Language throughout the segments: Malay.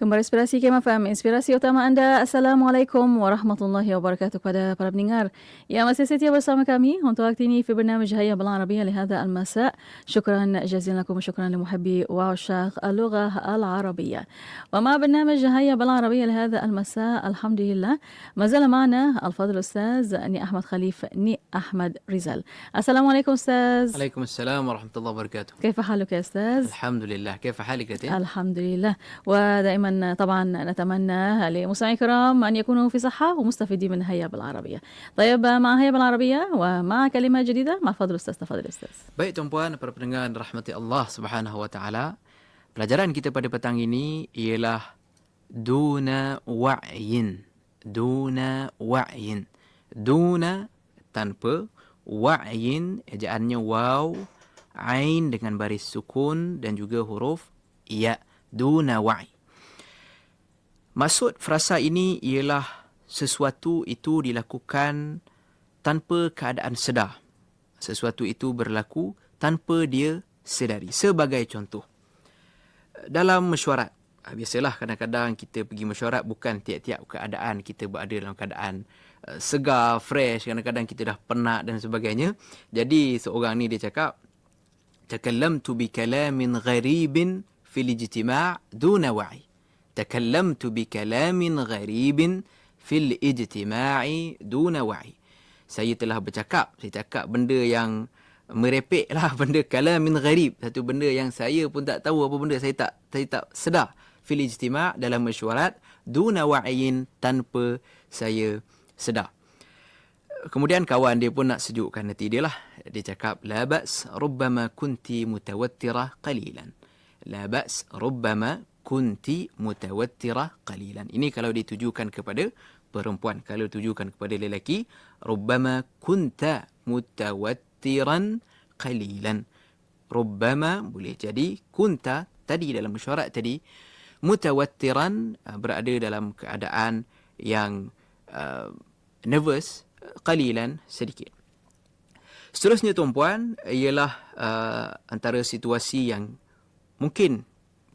Kembali inspirasi KMFM, inspirasi utama anda. Assalamualaikum warahmatullahi wabarakatuh kepada para pendengar yang masih setia bersama kami untuk waktu ini في برنامج هيا بالعربية لهذا المساء. شكرا جزيلا لكم وشكرا لمحبي وعشاق اللغة العربية. ومع برنامج هيا بالعربية لهذا المساء الحمد لله ما زال معنا الفاضل الأستاذ ني أحمد خليف ني أحمد رزال. السلام عليكم أستاذ. عليكم السلام ورحمة الله وبركاته كيف حالك يا أستاذ؟ الحمد لله كيف حالك أنت؟ الحمد لله ودائما طبعا نتمنى لمستمعي الكرام أن يكونوا في صحة ومستفيدين من هيا بالعربية طيب مع هيا بالعربية ومع كلمة جديدة مع فضل الأستاذ تفضل أستاذ Baik tuan-puan, para pendengar rahmati Allah Subhanahu wa taala. Pelajaran kita pada petang ini ialah duna wa'yin. Duna wa'yin. Duna tanpa wa'yin ejaannya waw, ain dengan baris sukun dan juga huruf ya. Duna wa'i. Maksud frasa ini ialah sesuatu itu dilakukan tanpa keadaan sedar. Sesuatu itu berlaku tanpa dia sedari. Sebagai contoh, dalam mesyuarat, ha, biasalah kadang-kadang kita pergi mesyuarat bukan tiap-tiap keadaan kita berada dalam keadaan eh, segar, fresh, kadang-kadang kita dah penat dan sebagainya. Jadi seorang ni dia cakap, Takallam tu bi kalamin gharibin fil ijtima' duna wa'i. تكلمت بكلام غريب في الاجتماع دون وعي saya telah bercakap saya cakap benda yang merepek lah benda kalamin gharib satu benda yang saya pun tak tahu apa benda saya tak saya tak sedar fil ijtima' dalam mesyuarat duna wa'yin tanpa saya sedar Kemudian kawan dia pun nak sejukkan hati dia lah. Dia cakap, La ba's rubbama kunti mutawattira qalilan. La ba's rubbama kunti mutawattira qalilan. Ini kalau ditujukan kepada perempuan. Kalau ditujukan kepada lelaki, rubbama kunta mutawattiran qalilan. Rubbama boleh jadi kunta tadi dalam mesyuarat tadi mutawattiran uh, berada dalam keadaan yang uh, nervous qalilan sedikit. Seterusnya tuan-puan ialah uh, antara situasi yang mungkin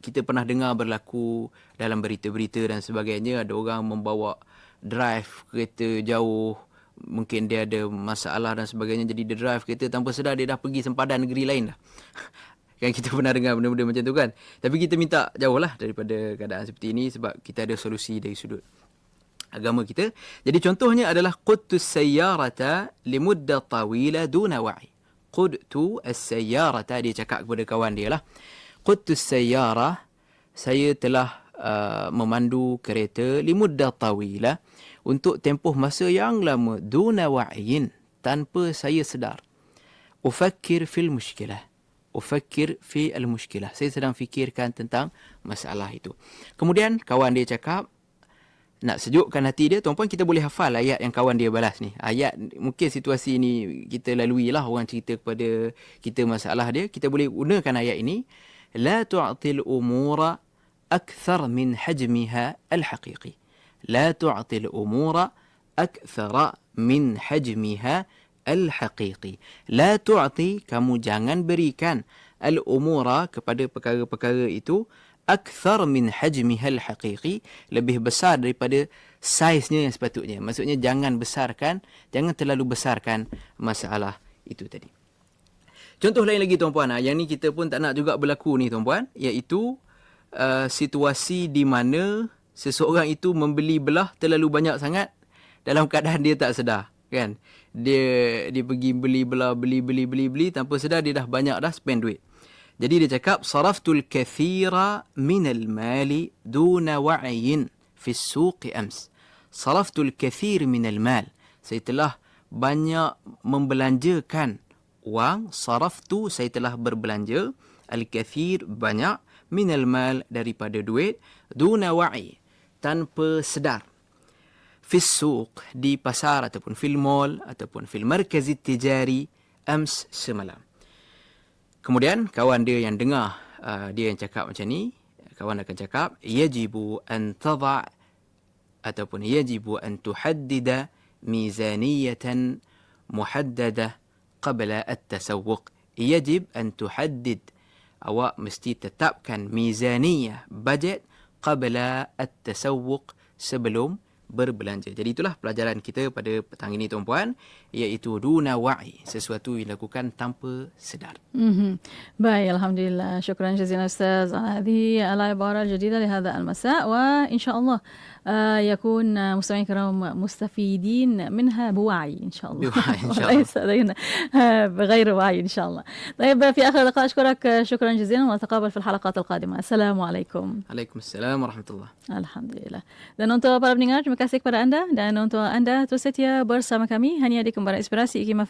kita pernah dengar berlaku dalam berita-berita dan sebagainya ada orang membawa drive kereta jauh mungkin dia ada masalah dan sebagainya jadi dia drive kereta tanpa sedar dia dah pergi sempadan negeri lain dah. kan kita pernah dengar benda-benda macam tu kan. Tapi kita minta jauh lah daripada keadaan seperti ini sebab kita ada solusi dari sudut agama kita. Jadi contohnya adalah qudtu sayyarata limudda tawila duna wa'i. Qudtu as-sayyarata dia cakap kepada kawan dia lah. Qudtu sayyara saya telah uh, memandu kereta limudda tawila untuk tempoh masa yang lama duna wa'yin tanpa saya sedar. Ufakkir fil mushkilah. Ufakkir fi al-mushkilah. Saya sedang fikirkan tentang masalah itu. Kemudian kawan dia cakap, nak sejukkan hati dia, tuan-puan kita boleh hafal ayat yang kawan dia balas ni. Ayat mungkin situasi ni kita lalui lah orang cerita kepada kita masalah dia. Kita boleh gunakan ayat ini. La tu'til umura akthar min hajmiha al-haqiqi. La tu'til umura akthar min hajmiha al-haqiqi. La tu'ti kamu jangan berikan al-umura kepada perkara-perkara itu akthar min hajmiha al-haqiqi lebih besar daripada saiznya yang sepatutnya. Maksudnya jangan besarkan, jangan terlalu besarkan masalah itu tadi. Contoh lain lagi tuan-puan, ah, yang ni kita pun tak nak juga berlaku ni tuan-puan, iaitu uh, situasi di mana seseorang itu membeli belah terlalu banyak sangat dalam keadaan dia tak sedar, kan? Dia dia pergi beli belah, beli beli beli beli tanpa sedar dia dah banyak dah spend duit. Jadi dia cakap saraftul kathira min al-mali duna wa'yin fi as-suq ams. Saraftul kathir min al-mal. Saya telah banyak membelanjakan wang, saraftu saya telah berbelanja al-kathir banyak min al-mal daripada duit duna wa'i tanpa sedar. Fi as-suq di pasar ataupun fil mall ataupun fil markaz tijari ams semalam. Kemudian kawan dia yang dengar uh, dia yang cakap macam ni, kawan akan cakap yajibu an tadha ataupun yajibu an tuhaddida mizaniyatan muhaddada qabla at-tasawwuq. Yajib an tuhaddid awak mesti tetapkan mizaniyah budget qabla at-tasawwuq sebelum berbelanja. Jadi itulah pelajaran kita pada petang ini tuan-puan iaitu duna wa'i, sesuatu yang dilakukan tanpa sedar. مهم. باي الحمد لله شكرا جزيلا أستاذ على هذه العبارة الجديدة لهذا المساء وإن شاء الله آه، يكون مستمعين الكرام مستفيدين منها بوعي إن شاء الله. بوعي إن شاء الله. ليس لدينا آه، بغير وعي إن شاء الله. طيب في آخر لقاء أشكرك شكرا جزيلا ونتقابل في الحلقات القادمة. السلام عليكم. عليكم السلام ورحمة الله. الحمد لله. Dan untuk para pendengar terima kasih kepada anda. Dan untuk anda terus setia bersama kami. Hanya di kembaran inspirasi IKIM